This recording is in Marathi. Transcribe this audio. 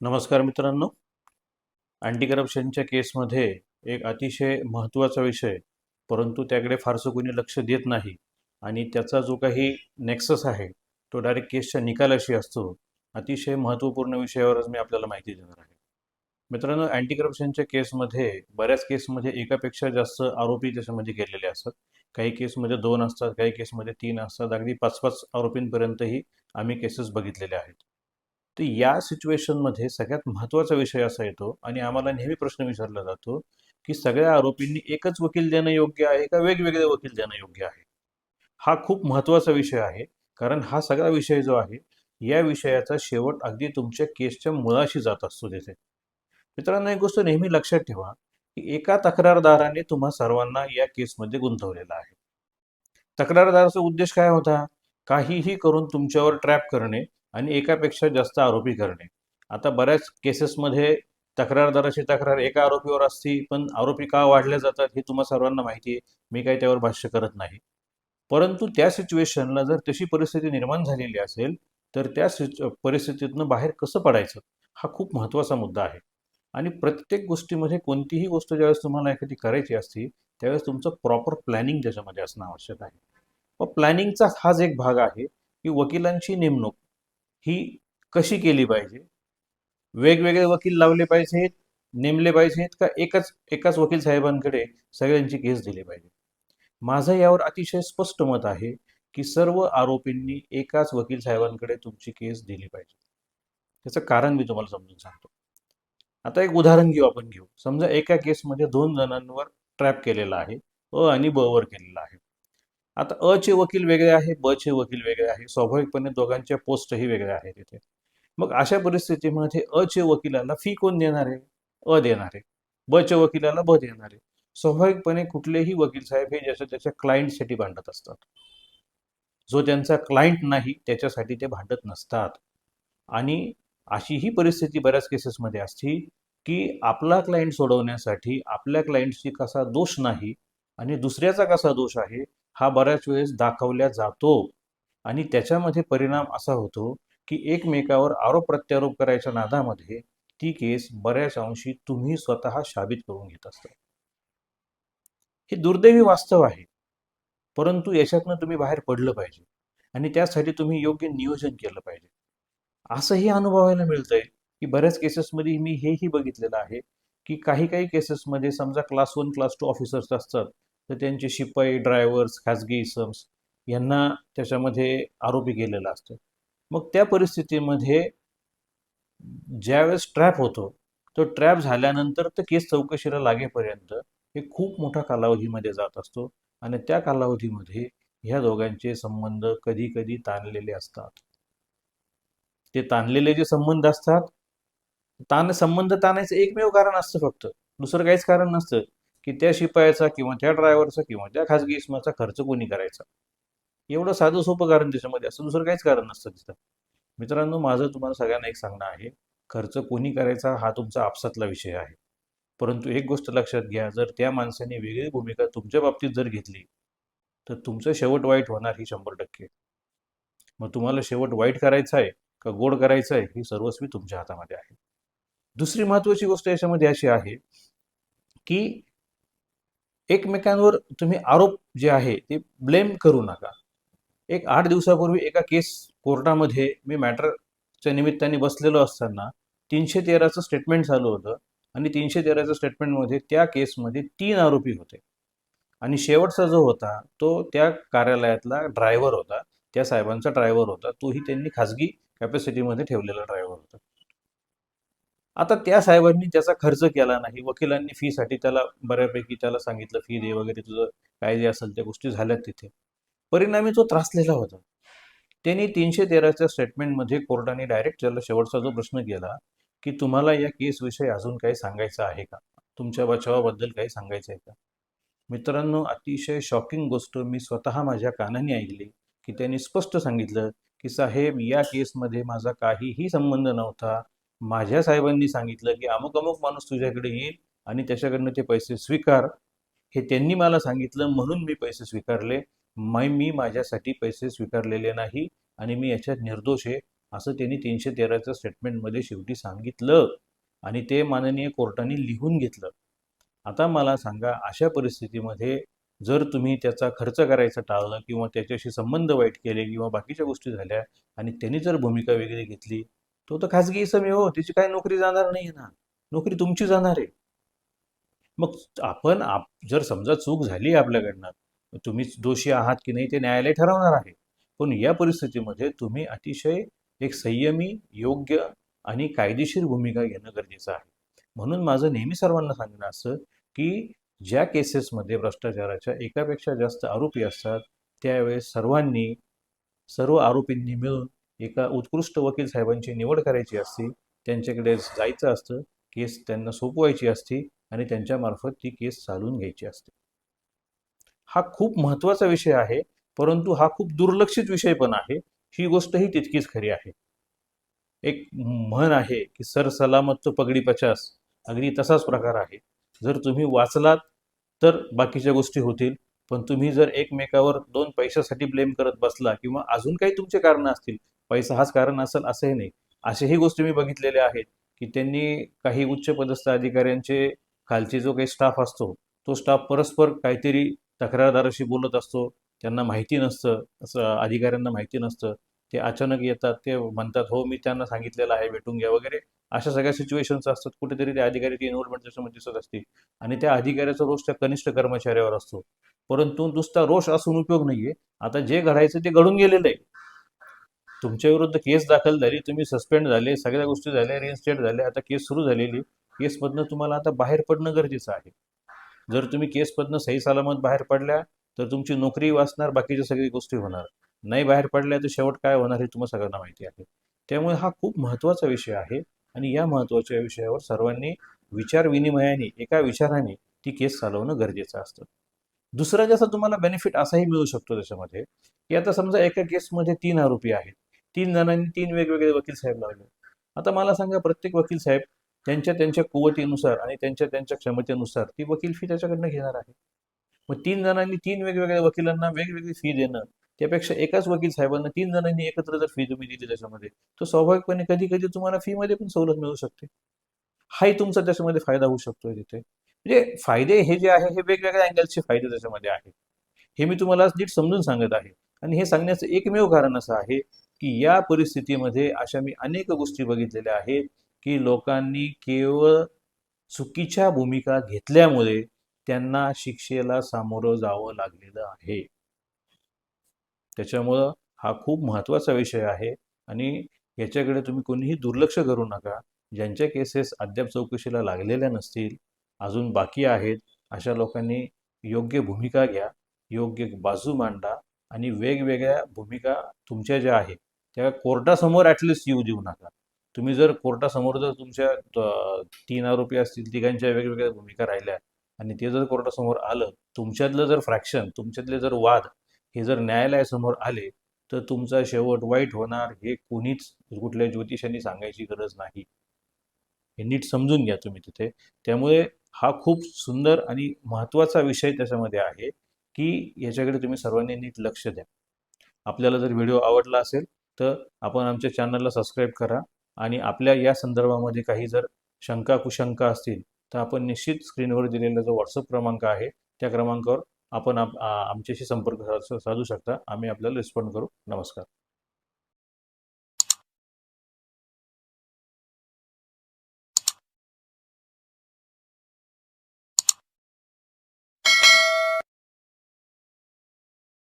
नमस्कार मित्रांनो. अँटी करप्शनच्या केसमध्ये एक अतिशय महत्त्वाचा विषय परंतु त्याकडे फारसं कोणी लक्ष देत नाही आणि त्याचा जो काही नेक्सस आहे तो डायरेक्ट केसच्या निकालाशी असतो. अतिशय महत्त्वपूर्ण विषयावरच मी आपल्याला माहिती देणार आहे. मित्रांनो अँटी करप्शनच्या केसमध्ये बऱ्याच केसमध्ये एकापेक्षा जास्त आरोपी त्याच्यामध्ये गेलेले असतात. काही केसमध्ये दोन असतात काही केसमध्ये तीन असतात. अगदी पाच पाच आरोपींपर्यंतही आम्ही केसेस बघितलेले आहेत. तर या सिच्युएशनमध्ये सगळ्यात महत्त्वाचा विषय असा येतो आणि आम्हाला नेहमी प्रश्न विचारला जातो की सगळ्या आरोपींनी एकच वकील देणं योग्य आहे का वेगवेगळे वकील देणं योग्य आहे? हा खूप महत्त्वाचा विषय आहे कारण हा सगळा विषय जो आहे या विषयाचा शेवट अगदी तुमच्या केसच्या मुळाशी जात असतो तिथे मित्रांनो एक गोष्ट नेहमी लक्षात ठेवा की एका तक्रारदाराने तुम्हा सर्वांना या केसमध्ये गुंतवलेला आहे. तक्रारदाराचा उद्देश काय होता? काहीही करून तुमच्यावर ट्रॅप करणे आणि एकापेक्षा जास्त आरोपी करणे. आता बऱ्याच केसेसमध्ये तक्रारदाराची तक्रार एका आरोपीवर असती पण आरोपी का वाढले जातात हे तुम्हा सर्वांना माहिती आहे. मी काही त्यावर भाष्य करत नाही. परंतु त्या सिच्युएशनला जर तशी परिस्थिती निर्माण झालेली असेल तर त्या सिच परिस्थितीतनं बाहेर कसं पडायचं हा खूप महत्त्वाचा मुद्दा आहे. आणि प्रत्येक गोष्टीमध्ये कोणतीही गोष्ट ज्यावेळेस तुम्हाला एखादी करायची असते त्यावेळेस तुमचं प्रॉपर प्लॅनिंग त्याच्यामध्ये असणं आवश्यक आहे. व प्लॅनिंगचा हाच एक भाग आहे की वकिलांची नेमणूक ही कशी केली पाहिजे? वेगवेगळे वकील लावले पाहिजेत नेमले पाहिजेत का एकच एकाच वकील साहेबांकडे सगळ्यांची केस दिली पाहिजे? माझं यावर अतिशय स्पष्ट मत आहे की सर्व आरोपींनी एकाच वकील साहेबांकडे तुमची केस दिली पाहिजे. त्याचं कारण मी तुम्हाला समजून सांगतो. आता एक उदाहरण घेऊ आपण घेऊ. समजा एका केसमध्ये दोन जणांवर ट्रॅप केलेला आहे अ आणि ब वर केलेला आहे. आता अ चे वकील वेगळे आहे ब चे वकील वेगळे आहे स्वाभाविकपणे दोघांच्या पोस्टही वेगळ्या आहेत तिथे. मग अशा परिस्थितीमध्ये अ चे वकिलाला फी कोण देणार आहे? अ देणार आहे. ब च्या वकिलाला ब देणार आहे. स्वाभाविकपणे कुठलेही वकील साहेब हे ज्याच्या त्याच्या क्लायंटसाठी भांडत असतात. जो त्यांचा क्लायंट नाही त्याच्यासाठी ते भांडत नसतात. आणि अशी ही परिस्थिती बऱ्याच केसेसमध्ये असते की आपला क्लायंट सोडवण्यासाठी आपल्या क्लायंटची कसा दोष नाही आणि दुसऱ्याचा कसा दोष आहे हा बऱ्याच वेळेस दाखवल्या जातो. आणि त्याच्यामध्ये परिणाम असा होतो की एकमेकावर आरोप प्रत्यारोप करायच्या नादामध्ये ती केस बऱ्याच अंशी तुम्ही स्वतः शाबित करून घेत असता. हे दुर्दैवी वास्तव आहे. परंतु याच्यातनं तुम्ही बाहेर पडलं पाहिजे. आणि त्यासाठी तुम्ही योग्य नियोजन केलं पाहिजे. असंही अनुभवायला मिळतंय की बऱ्याच केसेसमध्ये मी हेही बघितलेलं आहे की काही काही केसेसमध्ये समजा class one class two officers असतात. तर त्यांचे शिपाई ड्रायव्हर्स खाजगी इसम्स यांना त्याच्यामध्ये आरोपी केलेला असतो. मग त्या परिस्थितीमध्ये ज्यावेळेस ट्रॅप होतो तो ट्रॅप झाल्यानंतर तर केस चौकशीला लागेपर्यंत हे खूप मोठ्या कालावधीमध्ये जात असतो आणि त्या कालावधीमध्ये ह्या दोघांचे संबंध कधी कधी ताणलेले असतात. ते ताणलेले जे संबंध असतात ताण संबंध ताणायचं एकमेव कारण असतं फक्त. दुसरं काहीच कारण नसतं. की त्या शिपायाचा किंवा त्या ड्रायव्हरचा किंवा त्या खाजगी इस्माचा खर्च कोणी करायचा? एवढं साधं सोपं कारण त्याच्यामध्ये असं दुसरं काहीच कारण नसतं तिथं. मित्रांनो माझं तुम्हाला सगळ्यांना एक सांगणं आहे. खर्च कोणी करायचा हा तुमचा आपसातला विषय आहे. परंतु एक गोष्ट लक्षात घ्या जर त्या माणसाने वेगळी भूमिका तुमच्या बाबतीत जर घेतली तर तुमचं शेवट वाईट होणार ही शंभर टक्के. मग तुम्हाला शेवट वाईट करायचं आहे का गोड करायचं आहे ही सर्वस्वी तुमच्या हातामध्ये आहे. दुसरी महत्वाची गोष्ट याच्यामध्ये अशी आहे की एकमेकांवर तुम्ही आरोप जे आहे ते ब्लेम करू नका. एक आठ दिवसापूर्वी एका केस कोर्टामध्ये मी मॅटरच्या निमित्ताने बसलेलो असताना तीनशे तेराचं स्टेटमेंट झालं होतं आणि तीनशे तेराच्या स्टेटमेंटमध्ये त्या केसमध्ये तीन आरोपी होते. आणि शेवटचा जो होता तो त्या कार्यालयातला ड्रायव्हर होता त्या साहेबांचा ड्रायव्हर होता तोही त्यांनी खाजगी कॅपॅसिटीमध्ये ठेवलेला ड्रायव्हर होता. आता त्या साहेबांनी त्याचा खर्च केला नाही वकिलांनी फीसाठी त्याला बऱ्यापैकी त्याला सांगितलं फी दे वगैरे तुझं काय जे असेल त्या गोष्टी झाल्यात तिथे. परिणामी तो त्रासलेला होता. त्यांनी तीनशे तेराच्या स्टेटमेंटमध्ये कोर्टाने डायरेक्ट त्याला शेवटचा जो प्रश्न केला की तुम्हाला या केसविषयी अजून काही सांगायचं आहे का? तुमच्या बचावाबद्दल काही सांगायचं आहे का? मित्रांनो अतिशय शॉकिंग गोष्ट मी स्वतः माझ्या कानाने ऐकली की त्यांनी स्पष्ट सांगितलं की साहेब या केसमध्ये माझा काहीही संबंध नव्हता. माझ्या साहेबांनी सांगितलं की अमुक अमुक माणूस तुझ्याकडे येईल आणि त्याच्याकडनं ते पैसे स्वीकार. हे त्यांनी मला सांगितलं म्हणून मी पैसे स्वीकारले. मै मी माझ्यासाठी पैसे स्वीकारलेले नाही आणि मी याच्यात निर्दोष आहे असं त्यांनी तीनशे तेराच्या स्टेटमेंटमध्ये शेवटी सांगितलं. आणि ते माननीय कोर्टाने लिहून घेतलं. आता मला सांगा अशा परिस्थितीमध्ये जर तुम्ही त्याचा खर्च करायचा टाळलं किंवा त्याच्याशी संबंध वाईट केले किंवा बाकीच्या गोष्टी झाल्या आणि त्यांनी जर भूमिका वेगळी घेतली तो तर खाजगी इसम हो. त्याची काय नोकरी जाणार नाही ना. नोकरी तुमची जाणार आहे. मग आपण आप जर समजा चूक झाली आपल्याकडनं तुम्ही दोषी आहात की नाही ते न्यायालय ठरवणार आहे. पण या परिस्थितीमध्ये तुम्ही अतिशय एक संयमी योग्य आणि कायदेशीर भूमिका घेणं गरजेचं आहे. म्हणून माझं नेहमी सर्वांना सांगणं असं की ज्या केसेसमध्ये भ्रष्टाचाराच्या एकापेक्षा जास्त आरोपी असतात त्यावेळेस सर्वांनी सर्व आरोपींनी मिळून एका उत्कृष्ट वकील साहेबांची निवड करायची असते त्यांच्याकडे जायचं असतं केस त्यांना सोपवायची असते आणि त्यांच्यामार्फत ती केस चालून घ्यायची असते. हा खूप महत्त्वाचा विषय आहे परंतु हा खूप दुर्लक्षित विषय पण आहे. ही गोष्टही तितकीच खरी आहे. एक म्हण आहे की सर सलामत तो पगडी पचास. अगदी तसाच प्रकार आहे. जर तुम्ही वाचलात तर बाकीच्या गोष्टी होतील पण तुम्ही जर एकमेकावर दोन पैशासाठी ब्लेम करत बसला किंवा अजून काही तुमचे कारणं असतील पैसा हाच कारण असेल असंही नाही. असेही गोष्टी मी बघितलेल्या आहेत की त्यांनी काही उच्च पदस्थ अधिकाऱ्यांचे खालचे जो काही स्टाफ असतो तो स्टाफ परस्पर काहीतरी तक्रारदाराशी बोलत असतो त्यांना माहिती नसतं असं अधिकाऱ्यांना माहिती नसतं. ते अचानक येतात ते म्हणतात हो मी त्यांना सांगितलेलं आहे भेटून घ्या वगैरे. अशा सगळ्या सिच्युएशन्स असतात. कुठेतरी त्या अधिकाऱ्याची इन्व्हॉल्वमेंट त्याच्यामध्ये दिसत असते आणि त्या अधिकाऱ्याचा रोष त्या कनिष्ठ कर्मचाऱ्यावर असतो. परंतु नुसता रोष असून उपयोग नाहीये. आता जे घडायचं ते घडून गेलेलं आहे. तुमच्या विरुद्ध केस दाखल झाली तुम्ही सस्पेंड झाले सगळ्या गोष्टी झाल्या रिइन्स्टेट झाल्या आता केस सुरू झालेली. केसमधनं तुम्हाला आता बाहेर पडणं गरजेचं आहे. जर तुम्ही केसमधनं सही सलामत बाहेर पडल्या तर तुमची नोकरी वाचणार बाकीच्या सगळी गोष्टी होणार. नाही बाहेर पडल्या तर शेवट काय होणार हे तुम्हाला सगळ्यांना माहिती आहे. त्यामुळे हा खूप महत्त्वाचा विषय आहे आणि या महत्त्वाच्या विषयावर सर्वांनी विचार विनिमयाने एका विचाराने ती केस चालवणं गरजेचं असतं. दुसरा जसा तुम्हाला बेनिफिट असाही मिळू शकतो त्याच्यामध्ये की आता समजा एका केसमध्ये तीन आरोपी आहेत. तीन जणांनी तीन वेगवेगळे वकील साहेब लावले. आता मला सांगा प्रत्येक वकील साहेब त्यांच्या त्यांच्या कुवतीनुसार आणि त्यांच्या त्यांच्या क्षमतेनुसार ती वकील फी त्याच्याकडनं घेणार आहे. मग तीन जणांनी तीन वेगवेगळ्या वकिलांना वेगवेगळी फी देणं त्यापेक्षा एकाच वकील साहेबांना तीन जणांनी एकत्र जर फी तुम्ही दिली त्याच्यामध्ये तर स्वाभाविकपणे कधी कधी तुम्हाला फी मध्ये पण सवलत मिळू शकते. हाही तुमचा त्याच्यामध्ये फायदा होऊ शकतो तिथे. म्हणजे फायदे हे जे आहे हे वेगवेगळ्या अँगलचे फायदे त्याच्यामध्ये आहे. हे मी तुम्हाला नीट समजून सांगत आहे. आणि हे सांगण्याचं एकमेव कारण असं आहे की या परिस्थितीमध्ये अशा मी अनेक गोष्टी बघितलेल्या आहेत की लोकांनी केवळ चुकीच्या भूमिका घेतल्यामुळे त्यांना शिक्षेला सामोरं जावं लागलेलं आहे. त्याच्यामुळं हा खूप महत्त्वाचा विषय आहे आणि याच्याकडे तुम्ही कोणीही दुर्लक्ष करू नका. ज्यांच्या केसेस अद्याप चौकशीला लागलेल्या नसतील अजून बाकी आहेत अशा लोकांनी योग्य भूमिका घ्या योग्य बाजू मांडा आणि वेगवेगळ्या भूमिका तुमच्या ज्या आहेत त्या कोर्टासमोर ॲटलिस्ट येऊ देऊ नका. तुम्ही जर कोर्टासमोर जर तुमच्या तीन आरोपी असतील तिघांच्या वेगवेगळ्या भूमिका राहिल्या आणि ते जर कोर्टासमोर आलं तुमच्यातलं जर फ्रॅक्शन तुमच्यातले जर वाद हे जर न्यायालयासमोर आले तर तुमचा शेवट वाईट होणार हे कोणीच कुठल्या ज्योतिषांनी सांगायची गरज नाही. हे नीट समजून घ्या तुम्ही तिथे. त्यामुळे हा खूप सुंदर आणि महत्त्वाचा विषय त्याच्यामध्ये आहे की याच्याकडे तुम्ही सर्वांनी नीट लक्ष द्या. आपल्याला जर व्हिडिओ आवडला असेल तर आपण आमच्या चॅनलला सबस्क्राईब करा आणि आपल्या या संदर्भामध्ये काही जर शंका कुशंका असतील तर आपण निश्चित स्क्रीनवर दिलेला जो व्हॉट्सअप क्रमांक आहे त्या क्रमांकावर आपण आप- आमच्याशी संपर्क साधू शकता. आम्ही आपल्याला रिस्पॉन्ड करू. नमस्कार.